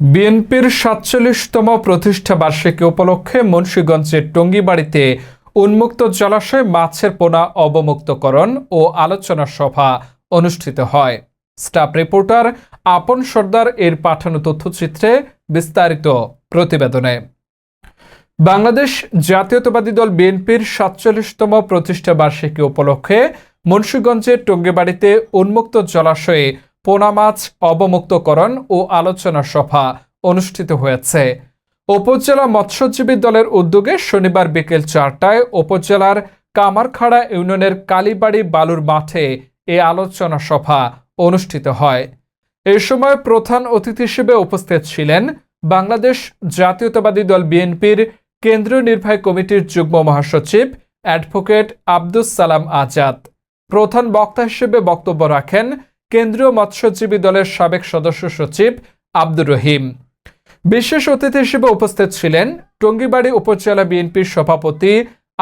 বিএনপির সাতচল্লিশতম প্রতিষ্ঠা বার্ষিকী উপলক্ষে মুন্সীগঞ্জের টঙ্গিবাড়িতে উন্মুক্ত জলাশয়ে মাছের পোনা অবমুক্তকরণ ও আলোচনা সভা অনুষ্ঠিত হয়। স্টাফ রিপোর্টার আপন সর্দার এর পাঠানো তথ্যচিত্রে বিস্তারিত প্রতিবেদনে। বাংলাদেশ জাতীয়তাবাদী দল বিএনপির সাতচল্লিশতম প্রতিষ্ঠা বার্ষিকী উপলক্ষে মুন্সীগঞ্জের টঙ্গিবাড়িতে উন্মুক্ত জলাশয়ে পোনা মাছ অবমুক্তকরণ ও আলোচনা সভা অনুষ্ঠিত হয়েছে। উপজেলা মৎস্যজীবী দলের উদ্যোগে শনিবার বিকেল চারটায় উপজেলার কামারখাড়া ইউনিয়নের কালীবাড়ি বালুর মাঠে এ আলোচনা সভা অনুষ্ঠিত হয়। এ সময় প্রধান অতিথি হিসেবে উপস্থিত ছিলেন বাংলাদেশ জাতীয়তাবাদী দল বিএনপির কেন্দ্রীয় নির্বাহী কমিটির যুগ্ম মহাসচিব অ্যাডভোকেট আব্দুস সালাম আজাদ। প্রধান বক্তা হিসেবে বক্তব্য রাখেন কেন্দ্রীয় মৎস্যজীবী দলের সাবেক সদস্য সচিব আব্দুর রহিম। বিশেষ অতিথি হিসেবে উপস্থিত ছিলেন টঙ্গিবাড়ি উপজেলা বিএনপির সভাপতি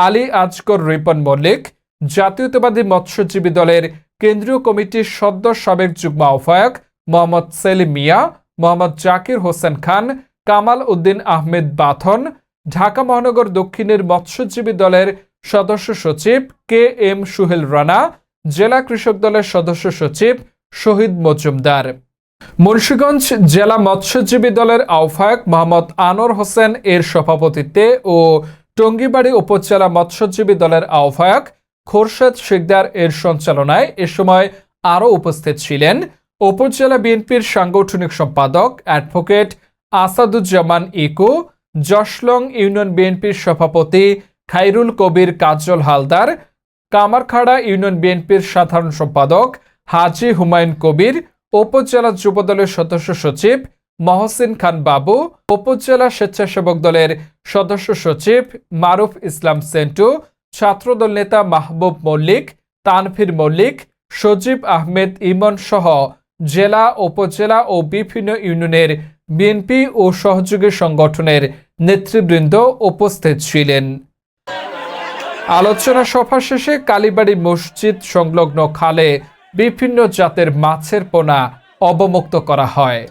আলী আজকর রিপন মল্লিক, জাতীয়তাবাদী মৎস্যজীবী দলের কেন্দ্রীয় কমিটির সদ্য সাবেক যুগ্ম আহ্বায়ক মোহাম্মদ সেলিম মিয়া, মোহাম্মদ জাকির হোসেন খান, কামাল উদ্দিন আহমেদ বাথন, ঢাকা মহানগর দক্ষিণের মৎস্যজীবী দলের সদস্য সচিব কে এম সুহেল রানা, জেলা কৃষক দলের সদস্য সচিব শহীদ মজুমদার। মুন্সীগঞ্জ জেলা মৎস্যজীবী দলের আহ্বায়ক মোহাম্মদ আনোয়ার হোসেন এর সভাপতিত্বে ও টঙ্গিবাড়ি উপজেলা মৎস্যজীবী দলের আহ্বায়ক খোরশেদ শিকদার এর সঞ্চালনায় এ সময় আরও উপস্থিত ছিলেন। উপজেলা বিএনপির সাংগঠনিক সম্পাদক অ্যাডভোকেট আসাদুজ্জামান ইকু জশলং ইউনিয়ন বিএনপির সভাপতি খাইরুল কবির কাজল হালদার, কামারখাড়া ইউনিয়ন বিএনপির সাধারণ সম্পাদক হাজি হুমায়ুন কবির, উপজেলা যুবদলের সদস্য সচিব মহসিন খান বাবু, উপজেলা স্বেচ্ছাসেবক দলের সদস্য সচিব মারুফ ইসলাম সেন্টু, ছাত্রদল নেতা মাহবুব মল্লিক তানফির মল্লিক, সজীব আহমেদ ইমন সহ জেলা, উপজেলা ও বিভিন্ন ইউনিয়নের বিএনপি ও সহযোগী সংগঠনের নেতৃবৃন্দ উপস্থিত ছিলেন। আলোচনা সভা শেষে কালীবাড়ি মসজিদ সংলগ্ন খালে বিভিন্ন জাতের মাছের পোনা অবমুক্ত করা হয়।